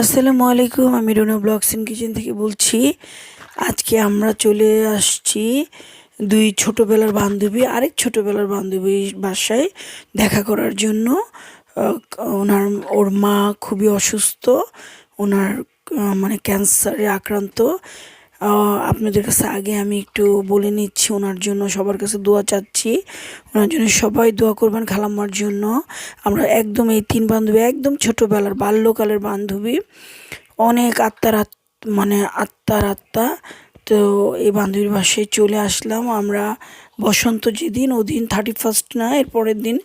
আসসালামু আলাইকুম, আমি রুনা ব্লগস ইন কিচেন থেকে বলছি, আজকে আমরা চলে আসছি দুই ছোটোবেলার বান্ধবী, আরেক ছোটোবেলার বান্ধবী বাসায় দেখা করার জন্য। ওনার, ওর মা খুবই অসুস্থ, ওনার মানে ক্যান্সারে আক্রান্ত। আপনাদের কাছে আগে আমি একটু বলে নিচ্ছি, ওনার জন্য সবার কাছে দোয়া চাচ্ছি। ওনার জন্য সবাই দোয়া করবেন খালাম্মার জন্য। আমরা একদম এই তিন বান্ধবী, একদম ছোটোবেলার, বাল্যকালের বান্ধবী। অনেক আত্মার আত্ম মানে আত্মার আত্মা। তো এই বান্ধবীর বাসায় চলে আসলাম। আমরা বসন্ত যেদিন, ওদিন থার্টি ফার্স্ট না, এর পরের দিন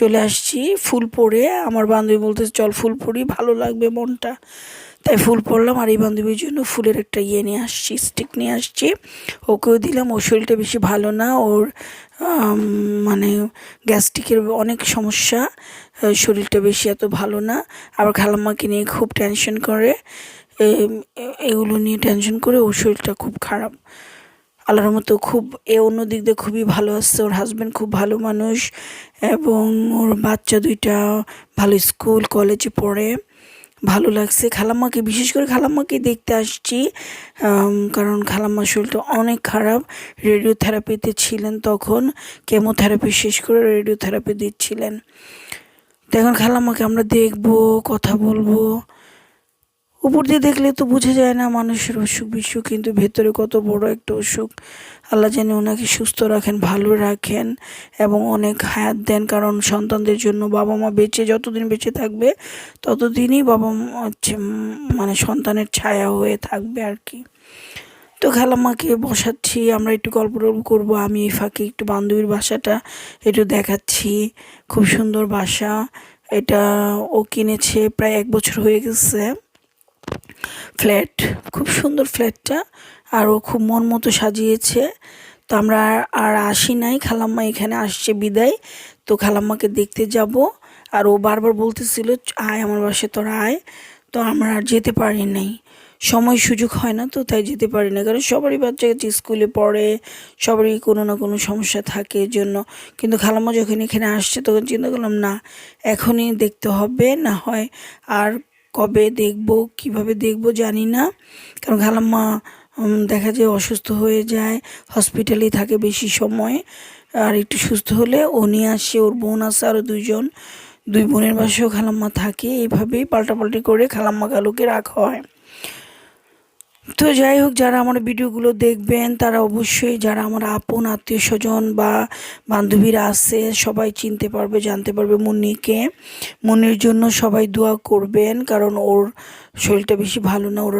চলে আসছি ফুল পরে। আমার বান্ধবী বলতে চল ফুল পরি, ভালো লাগবে মনটা। তাই ফুল পরলাম আর এই বান্ধবীর জন্য ফুলের একটা ইয়ে নিয়ে আসছি স্টিক নিয়ে আসছি। ওকেও দিলাম, ওর শরীরটা বেশি ভালো না, ওর মানে গ্যাস্ট্রিকের অনেক সমস্যা শরীরটা বেশি এত ভালো না। আবার খালাম্মাকে নিয়ে খুব টেনশন করে এগুলো নিয়ে টেনশন করে ওর শরীরটা খুব খারাপ। আল্লাহর মতো খুব, এ অন্য দিক দিয়ে খুবই ভালো আসছে ওর হাজব্যান্ড খুব ভালো মানুষ এবং ওর বাচ্চা দুইটা ভালো স্কুল কলেজে পড়ে। ভালো লাগছে। খালাম্মাকে, বিশেষ করে খালাম্মাকে দেখতে আসছি কারণ খালাম্মার শরীরটা অনেক খারাপ। রেডিওথেরাপিতে ছিলেন তখন কেমোথেরাপি শেষ করে রেডিওথেরাপি দিচ্ছিলেন। তো এখন খালাম্মাকে আমরা দেখব, কথা বলব। উপর দিয়ে দেখলে তো বোঝা যায় না মানুষের অসুখ বিসুখ, কিন্তু ভেতরে কত বড় একটা অসুখ। আল্লাহ জানে ওনাকে সুস্থ রাখেন, ভালো রাখেন এবং অনেক হায়াত দেন, কারণ সন্তানদের জন্য বাবা মা বেঁচে যতদিন বেঁচে থাকবে, ততদিনই বাবা মা হচ্ছে মানে সন্তানের ছায়া হয়ে থাকবে আর কি। তো খালাম্মাকে বসাচ্ছি, আমরা একটু গল্প টল্প করব, আমি এই ফাঁকে একটু বান্ধবীর বাসাটা একটু দেখাচ্ছি। খুব সুন্দর বাসা, এটা ও কিনেছে প্রায় এক বছর হয়ে গেছে। ফ্ল্যাট, খুব সুন্দর ফ্ল্যাটটা। আর ও খুব মন মতো সাজিয়েছে। তো আমরা আর- আসি নাই। খালাম্মা এখানে আসছে বিদায়। তো খালাম্মাকে দেখতে যাব। আর ও বারবার বলতেছিল, আয় আমার বাসায়, তোরা আয়। তো আমরা আর যেতে পারি নাই। সময় সুযোগ হয় না তো, তাই যেতে পারি না। কারণ সবারই বাচ্চা কাচ্চা স্কুলে পড়ে, সবারই কোনো না কোনো সমস্যা থাকে জন্য কিন্তু খালাম্মা যখন এখানে আসছে, তখন চিন্তা করলাম, না, এখনই দেখতে হবে। না হয় আর কবে দেখব, কীভাবে দেখব জানি না। কারণ খালাম্মা দেখা যায় অসুস্থ হয়ে যায়, হসপিটালেই থাকে বেশি সময়। আর একটু সুস্থ হলে ও নিয়ে আসে, ওর বোন আসে আরও দুজন দুই বোনের বাসেও খালাম্মা থাকে। এইভাবেই পাল্টাপাল্টি করে খালাম্মা কালুকে রাখা হয়। তো যাই হোক, যারা আমার ভিডিওগুলো দেখবেন, তারা অবশ্যই যারা আমার আপন আত্মীয় স্বজন বা বান্ধবীরা আছে, সবাই চিনতে পারবে, জানতে পারবে মুন্নিকে। মুন্নির জন্য সবাই দোয়া করবেন, কারণ ওর শরীরটা বেশি ভালো না, ওর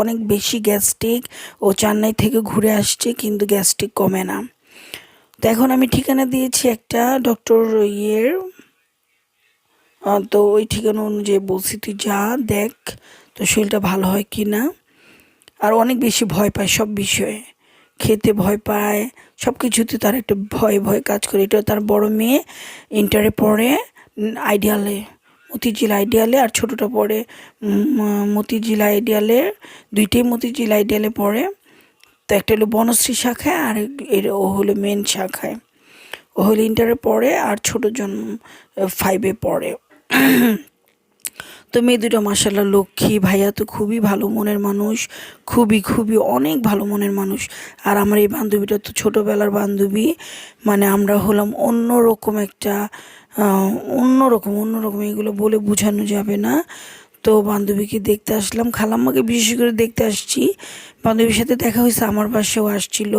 অনেক বেশি গ্যাস্ট্রিক। ও চেন্নাই থেকে ঘুরে আসছে, কিন্তু গ্যাস্ট্রিক কমে না। তো এখন আমি ঠিকানা দিয়েছি একটা ডক্টর ইয়ের। তো ওই ঠিকানা অনুযায়ী বলছি, তুই যা, দেখ তো শরীরটা ভালো হয় কি না আর অনেক বেশি ভয় পায় সব বিষয়ে। খেতে ভয় পায় সব কিছুতে তার একটা ভয় ভয় কাজ করে। এটা তার বড় মেয়ে ইন্টারে পড়ে আইডিয়ালে মতিঝিল আইডিয়ালে আর ছোটোটা পড়ে মতিঝিল আইডিয়ালে দুইটাই মতিঝিল আইডিয়ালে পড়ে। তো একটা হলো বনশ্রী শাখায়, আর এর, ও হলো মেন শাখায়। ও হলো ইন্টারে পড়ে, আর ছোটো ছোটোজন ফাইভে পড়ে। তো মেয়ে দুটো মাসাল্লাহ লক্ষ্মী ভাইয়া তো খুবই ভালো মনের মানুষ, খুবই খুবই অনেক ভালো মনের মানুষ। আর আমার এই বান্ধবীটা তো ছোটোবেলার বান্ধবী মানে আমরা হলাম অন্য রকম একটা রকম অন্যরকম অন্যরকম এগুলো বলে বোঝানো যাবে না। তো বান্ধবীকে দেখতে আসলাম। খালাম্মাকে বিশেষ করে দেখতে আসছি। বান্ধবীর সাথে দেখা হয়েছে, আমার পাশেও আসছিল।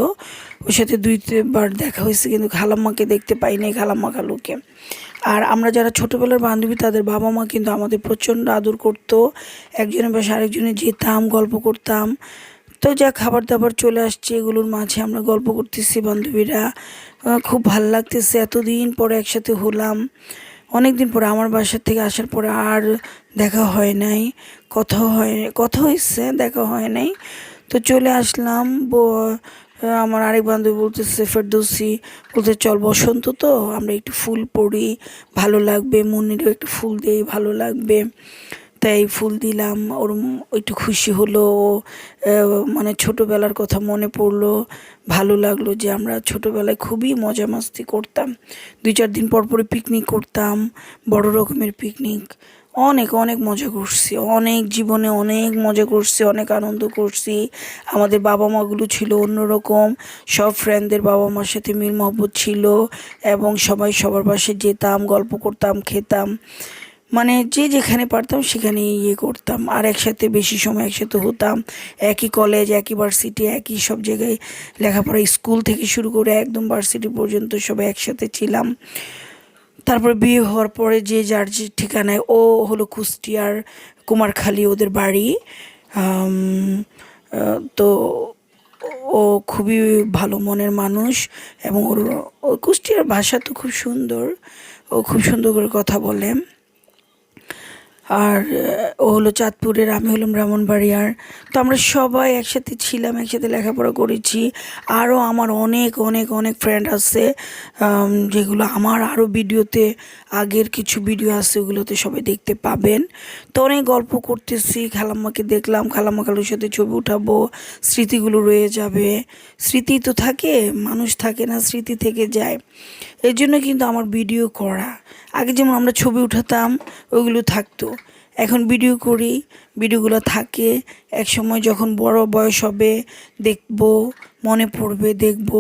ওর সাথে দুই বার দেখা হয়েছে, কিন্তু খালাম্মাকে দেখতে পাই নাই খালাম্মা খালুকে আর আমরা যারা ছোটোবেলার বান্ধবী, তাদের বাবা মা কিন্তু আমাদের প্রচণ্ড আদর করতো। একজনের বাসা আরেকজনে যেতাম, গল্প করতাম। তো যা খাবার দাবার চলে আসছে, এগুলোর মাঝে আমরা গল্প করতেছি বান্ধবীরা। খুব ভালো লাগতেছে। এতদিন পরে একসাথে হলাম। অনেক দিন পরে আমার বাসার থেকে আসার পরে আর দেখা হয় নাই কথা হয় কথা হয়েছে দেখা হয় নাই। তো চলে আসলাম আমার আরেক বান্ধবী বলতেছে, ফেরদৌসি বলতে চল বসন্ত তো, আমরা একটু ফুল পড়ি, ভালো লাগবে মনিরও একটু ফুল দিই, ভালো লাগবে। তাই ফুল দিলাম ওর একটু খুশি হলো মানে ছোটোবেলার কথা মনে পড়ল ভালো লাগল যে আমরা ছোটোবেলায় খুবই মজা মাস্তি করতাম। দুই চার দিন পর পরে পিকনিক করতাম, বড় রকমের পিকনিক অনেক অনেক মজা করছি। অনেক জীবনে অনেক মজা করছি, অনেক আনন্দ করছি। আমাদের বাবা মাগুলো ছিল অন্যরকম। সব ফ্রেন্ডদের বাবা মার সাথে মিল মহব্বত ছিল এবং সবাই সবার পাশে যেতাম, গল্প করতাম, খেতাম। মানে যে যেখানে পারতাম সেখানে ইয়ে করতাম। আর একসাথে বেশি সময় একসাথে হতাম। একই কলেজ একই ভার্সিটি একই সব জায়গায় লেখাপড়া স্কুল থেকে শুরু করে একদম ভার্সিটি পর্যন্ত সবাই একসাথে ছিলাম। তারপর বিয়ে হওয়ার পরে যে যার যে ঠিকানায়, ও হলো কুষ্টিয়ার কুমারখালী ওদের বাড়ি। তো ও খুবই ভালো মনের মানুষ এবং ওর, ও কুষ্টিয়ার ভাষা তো খুব সুন্দর। ও খুব সুন্দর করে কথা বলে। আর ও হলো চাঁদপুরের, আমি হলাম ব্রাহ্মণবাড়িয়ার। তো আমরা সবাই একসাথে ছিলাম, একসাথে লেখাপড়া করেছি। আরও আমার অনেক অনেক অনেক ফ্রেন্ড আছে যেগুলো আমার আরও ভিডিওতে আগের কিছু ভিডিও আছে, ওগুলোতে সবাই দেখতে পাবেন। তো অনেক গল্প করতেছি, খালাম্মাকে দেখলাম, খালাম্মা খালুর সাথে ছবি উঠাবো, স্মৃতিগুলো রয়ে যাবে। স্মৃতি তো থাকে, মানুষ থাকে না, স্মৃতি থেকে যায়। এর জন্য কিন্তু আমার ভিডিও করা। আগে যেমন আমরা ছবি উঠাতাম ওইগুলো থাকতো। এখন ভিডিও করি ভিডিওগুলো থাকে। এক সময় যখন বড় বয়স হবে, দেখব, মনে পড়বে, দেখব।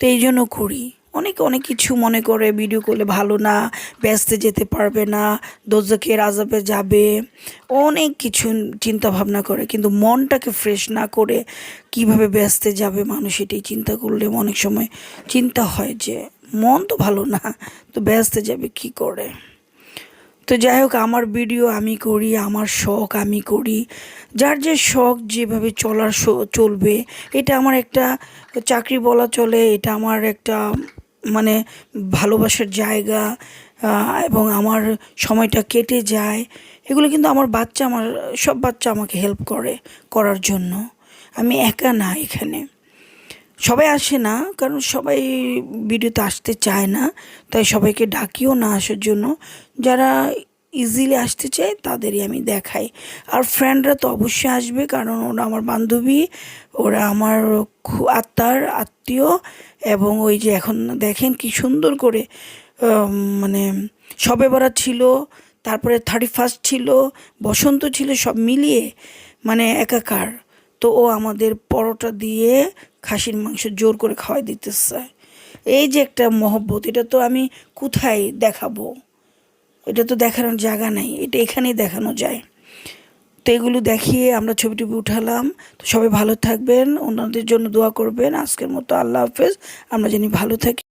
তো এই জন্য করি। অনেকে অনেক কিছু মনে করে ভিডিও করলে ভালো না, ব্যস্ত যেতে পারবে না দোজকের আজাবে যাবে, অনেক কিছু চিন্তা ভাবনা করে। কিন্তু মনটাকে ফ্রেশ না করে কীভাবে ব্যস্তে যাবে মানুষ এটাই চিন্তা করলে অনেক সময় চিন্তা হয় যে, মন তো ভালো না, তো ব্যস্তে যাবে কি করে? তো যাই হোক, আমার ভিডিও আমি করি, আমার শখ আমি করি। যার যে শখ যেভাবে চলার চলবে, এটা আমার একটা চাকরি বলা চলে, এটা আমার একটা মানে ভালোবাসার জায়গা এবং আমার সময়টা কেটে যায়, এগুলো কিন্তু আমার বাচ্চা আমার, সব বাচ্চা আমাকে হেল্প করে, করার জন্য। আমি একা না এখানে। সবাই আসে না, কারণ সবাই ভিডিওতে আসতে চায় না, তাই সবাইকে ডাকিও না আসার জন্য। যারা ইজিলি আসতে চায়, তাদেরই আমি দেখাই। আর ফ্রেন্ডরা তো অবশ্যই আসবে, কারণ ওরা আমার বান্ধবী, ওরা আমার আত্মার আত্মীয় এবং ওই যে এখন দেখেন কি সুন্দর করে মানে সবে বরাত ছিল, তারপরে থার্টি ফার্স্ট ছিল, বসন্ত ছিল, সব মিলিয়ে মানে একাকার। তো ও আমাদের পরোটা দিয়ে খাসির মাংস জোর করে খাওয়াই দিতেছে। এই যে একটা মহব্বত, এটা তো আমি কোথায় দেখাবো? এটা তো দেখানোর জায়গা নাই, এটা এখানেই দেখানো যায়। তো এগুলো দেখিয়ে আমরা ছবি টবি উঠালাম। তো সবাই ভালো থাকবেন ওনাদের জন্য দোয়া করবেন। আজকের মতো আল্লাহ হাফেজ। আমরা জানি ভালো থাকি।